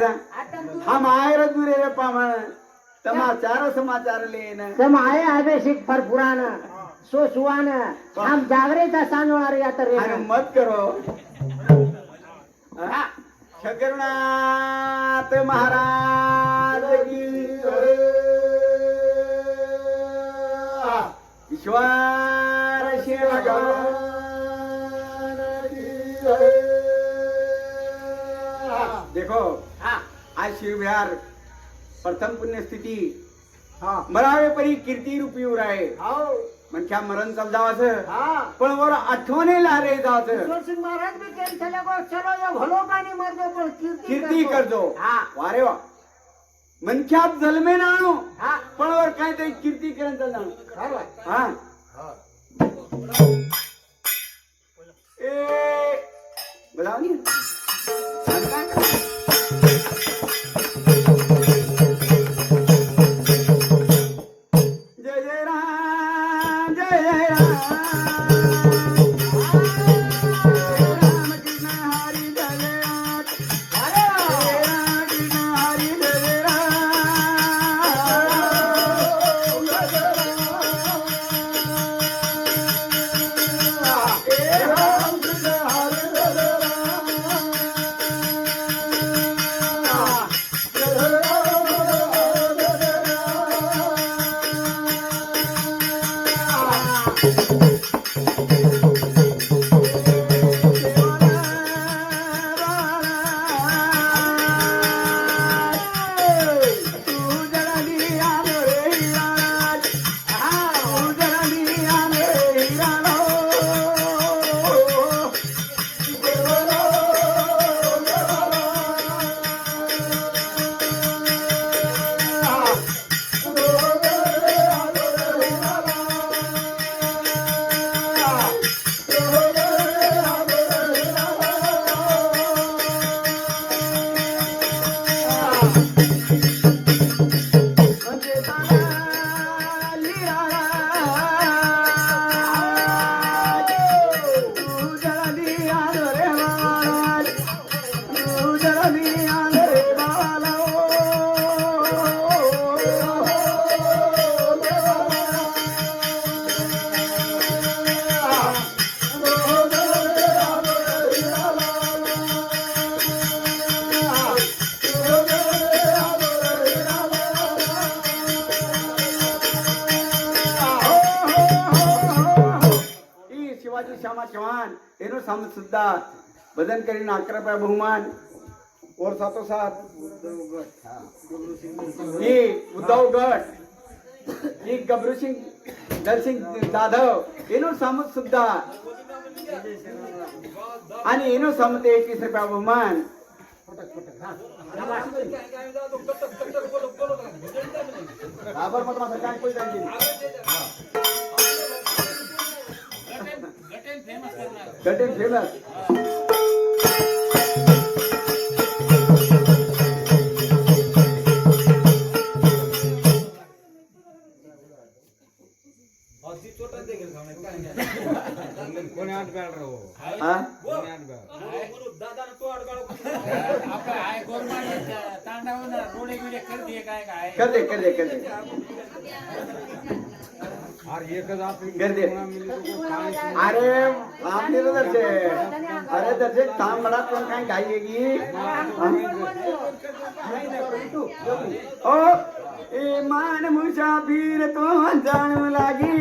तू हम आए रे दूरे रे पावन समाचार समाचार लेन। सम आहे आवे शिक फर पुराण सो सुवान हम जागरेचा सांगणार या तर अरे मत करो. शंकरनाथ महाराज की. ईश्वर शिव की. देखो शिवविहार प्रथम पुण्यस्थिती. मरावे परी कीर्ती रूपी उर आहे म्हणजे मरण चालदावाचं पण वर आठवणीला रे जावचं. महाराज भी केम चले चलो ये भलो पाणी मरदो पण कीर्ती हा. वारे वा. मनख्यात जन्मे नाणू. हा. पण वर काहीतरी कीर्ती करायचं जाणू. बरोबर हा. ए. बोलाव श्यामा चौहान एनो साम सुद्धा भजन करी नाकरा पे बहुमान और सातो सात जी उद्धव गट जी गबरू सिंह दल सिंह जाधव एनो साम सुद्धा आणि एनो साम ते एकवीस रुपया बहुमान. बाबर मतदार सरकार कोई जाएगी गटेन फेमस हा? करते करते करते. करते अरे काम दिलं दर्शे अरे दर्शे काम बडा पण काय घाई येगी ओ ए मान मुसाफिर तो जाणू लागी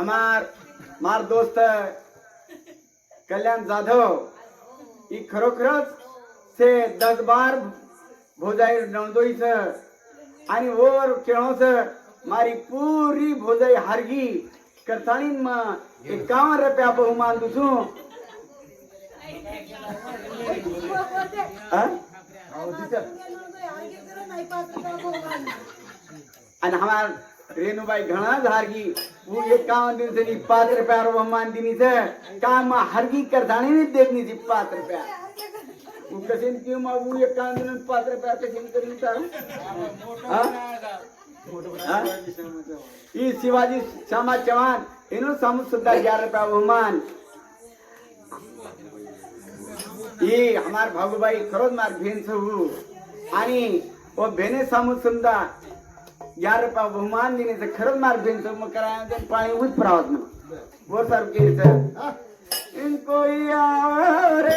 हमार मार दोस्त कल्याण जाधव ही खरोखरच से दस बार भोजाई नोंदोईच आणि वर केळोच मारी पुरी भोजाई हारगी करताळीन मग एकावन्न रुपया बहुमान दुसू? आणि हमार રેણુભાઈ ઘણા જ હારગી હું એકાવન દિવસે પાંચ રૂપિયા રોહમાન દીની છે કામાં હારગી કરધાણી ની દેખની છે પાંચ રૂપિયા હું કસીન કેમ હું એકાવન દિન પાંચ રૂપિયા કસીન કરી તારું ઈ શિવાજી શામા ચૌહાણ એનું સામુ સુદ્ધા અગિયાર રૂપિયા બહુમાન ઈ हमार भागूबाई खरोच मार भेन सहू आणि व भेने सामू सुद्धा यार पा बहुमान देण्याचं खरंच मार्ग मग करायचं पाणी उत प्रावत ना वर सारखं केलं इनको यार